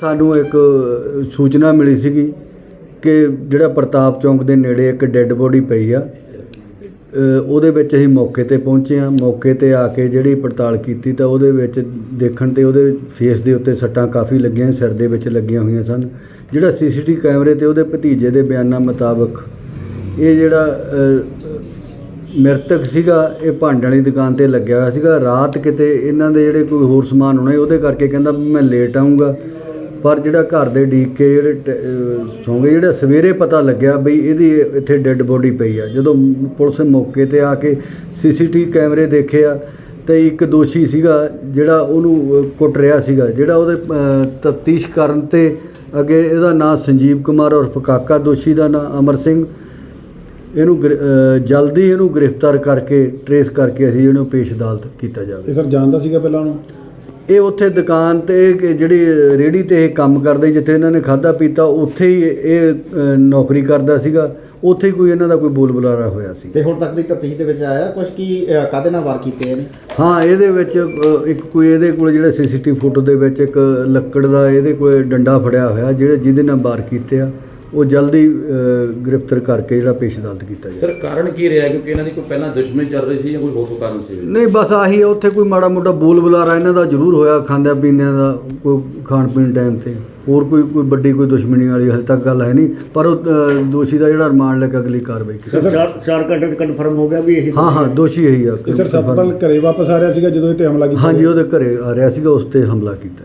ਸਾਨੂੰ ਇੱਕ ਸੂਚਨਾ ਮਿਲੀ ਸੀਗੀ ਕਿ ਜਿਹੜਾ ਪ੍ਰਤਾਪ ਚੌਂਕ ਦੇ ਨੇੜੇ ਇੱਕ ਡੈੱਡ ਬੋਡੀ ਪਈ ਆ। ਅ, ਉਹਦੇ ਵਿੱਚ ਅਸੀਂ ਮੌਕੇ ਤੇ ਪਹੁੰਚੇ ਆ ਮੌਕੇ ਤੇ ਆ ਕੇ ਜਿਹੜੀ ਪੜਤਾਲ ਕੀਤੀ ਤਾਂ ਉਹਦੇ ਵਿੱਚ ਦੇਖਣ ਤੇ ਉਹਦੇ ਫੇਸ ਦੇ ਉੱਤੇ ਸੱਟਾਂ ਕਾਫੀ ਲੱਗੀਆਂ ਸਿਰ ਦੇ ਵਿੱਚ ਲੱਗੀਆਂ ਹੋਈਆਂ ਸਨ। ਜਿਹੜਾ ਸੀਸੀਟੀ ਕੈਮਰੇ ਤੇ ਉਹਦੇ ਭਤੀਜੇ ਦੇ ਬਿਆਨਾਂ ਮੁਤਾਬਕ ਇਹ ਜਿਹੜਾ ਅ, ਮ੍ਰਿਤਕ ਸੀਗਾ ਇਹ ਭਾਂਡਿਆਂ ਵਾਲੀ ਦੁਕਾਨ ਤੇ ਲੱਗਿਆ ਹੋਇਆ ਸੀਗਾ। ਰਾਤ ਕਿਤੇ ਇਹਨਾਂ ਦੇ ਜਿਹੜੇ ਕੋਈ ਹੋਰ ਸਮਾਨ ਹੋਣਾ ਸੀ, ਉਹਦੇ ਕਰਕੇ ਕਹਿੰਦਾ ਵੀ ਮੈਂ ਲੇਟ ਆਉਂਗਾ ਪਰ ਜਿਹੜਾ ਘਰ ਦੇ ਡੀਕ ਕੇ ਜਿਹੜੇ ਟ- ਅਹ ਜਿਹੜਾ ਸਵੇਰੇ ਪਤਾ ਲੱਗਿਆ ਬਈ ਇਹਦੀ ਇੱਥੇ ਡੈੱਡ ਬੋਡੀ ਪਈ ਆ। ਜਦੋਂ ਪੁਲਿਸ ਮੌਕੇ ਤੇ ਆ ਕੇ ਸੀਸੀਟੀਵੀ ਕੈਮਰੇ ਦੇਖੇ ਆ ਤੇ ਇੱਕ ਦੋਸ਼ੀ ਸੀਗਾ ਜਿਹੜਾ ਉਹਨੂੰ ਕੁੱਟ ਰਿਹਾ ਸੀਗਾ, ਜਿਹੜਾ ਉਹਦੇ ਤਫਤੀਸ਼ ਕਰਨ ਤੇ ਅੱਗੇ ਇਹਦਾ ਨਾਮ ਸੰਜੀਵ ਕੁਮਾਰ ਉਰਫ ਕਾਕਾ ਦੋਸ਼ੀ ਦਾ ਨਾਮ ਅਮਰ ਸਿੰਘ। ਇਹਨੂੰ ਗ੍ਰਿ- ਜਲਦੀ ਇਹਨੂੰ ਗ੍ਰਿਫਤਾਰ ਕਰਕੇ, ਟਰੇਸ ਕਰਕੇ ਅਸੀਂ ਇਹਨੂੰ ਪੇਸ਼ ਅਦਾਲਤ ਕੀਤਾ ਜਾਵੇ। ਇਹ ਸਰ ਜਾਣਦਾ ਸੀਗਾ ਪਹਿਲਾਂ ਉਹਨੂੰ? ਇਹ ਉੱਥੇ ਦੁਕਾਨ ਤੇ ਜਿਹੜੀ ਰੇੜੀ ਤੇ ਇਹ ਕੰਮ ਕਰਦੇ ਜਿੱਥੇ ਇਹਨਾਂ ਨੇ ਖਾਦਾ ਪੀਤਾ ਉੱਥੇ ਹੀ ਇਹ ਨੌਕਰੀ ਕਰਦਾ ਸੀਗਾ। ਉੱਥੇ ਹੀ ਕੋਈ ਇਹਨਾਂ ਦਾ ਕੋਈ ਬੋਲ ਬੁਲਾਰਾ ਹੋਇਆ ਸੀ। ਤੇ ਹੁਣ ਤੱਕ ਦੀ ਤਫਤੀਸ਼ ਦੇ ਵਿੱਚ ਆਇਆ ਕੁਝ ਕੀ ਕਾਹਦੇ ਨਾਲ ਵਾਰ ਕੀਤੇ ਨੇ ਹਾਂ ਇਹਦੇ ਵਿੱਚ ਇੱਕ ਕੋਈ ਇਹਦੇ ਕੋਲ ਜਿਹੜਾ ਸੀਸੀਟੀਵੀ ਫੋਟੋ ਦੇ ਵਿੱਚ ਇੱਕ ਲੱਕੜ ਦਾ ਇਹਦੇ ਕੋਲ ਡੰਡਾ ਫੜਿਆ ਹੋਇਆ ਜਿਹੜੇ ਜਿਹਦੇ ਨਾਲ ਵਾਰ ਕੀਤੇ ਆ। ਉਹ ਜਲਦੀ ਗ੍ਰਿਫਤਾਰ ਕਰਕੇ ਜਿਹੜਾ ਪੇਸ਼ ਅਦਾਲਤ ਕੀਤਾ ਜਾਵੇ। ਸਰ ਕਾਰਨ ਕੀ ਰਿਹਾ? ਕਿਉਂਕਿ ਇਹਨਾਂ ਦੀ ਕੋਈ ਪਹਿਲਾਂ ਦੁਸ਼ਮਣੀ ਚੱਲ ਰਹੀ ਸੀ ਜਾਂ ਕੋਈ ਹੋਰ ਕੋਈ ਕਾਰਨ ਸੀ? ਨਹੀਂ ਬਸ ਆਹੀ ਉੱਥੇ ਕੋਈ ਮਾੜਾ ਮੋਟਾ ਬੋਲ ਬੁਲਾਰਾ ਇਹਨਾਂ ਦਾ ਜ਼ਰੂਰ ਹੋਇਆ ਖਾਂਦਿਆਂ ਪੀਂਦਿਆਂ ਦਾ ਕੋਈ ਖਾਣ ਪੀਣ ਟਾਈਮ ਤੇ। ਹੋਰ ਕੋਈ ਕੋਈ ਵੱਡੀ ਕੋਈ ਦੁਸ਼ਮਣੀ ਵਾਲੀ ਹਲੇ ਤੱਕ ਗੱਲ ਹੈ ਨਹੀਂ ਪਰ ਉਹ ਦੋਸ਼ੀ ਦਾ ਜਿਹੜਾ ਰਿਮਾਂਡ ਲੈ ਕੇ ਅਗਲੀ ਕਾਰਵਾਈ ਕੀਤੀ ਸਰ ਚਾਰ ਚਾਰ ਘੰਟੇ ਚ ਕਨਫਰਮ ਹੋ ਗਿਆ ਵੀ ਇਹ ਹਾਂ ਹਾਂ ਦੋਸ਼ੀ ਇਹੀ ਆ। ਸਰ ਸਤਪਾਲ ਘਰੇ ਵਾਪਸ ਆ ਰਿਹਾ ਸੀਗਾ ਜਦੋਂ ਇਹ ਤੇ ਹਮਲਾ ਕੀਤਾ ਹਾਂਜੀ ਉਹਦੇ ਘਰੇ ਆ ਰਿਹਾ ਸੀਗਾ ਉਸ ਤੇ ਹਮਲਾ ਕੀਤਾ।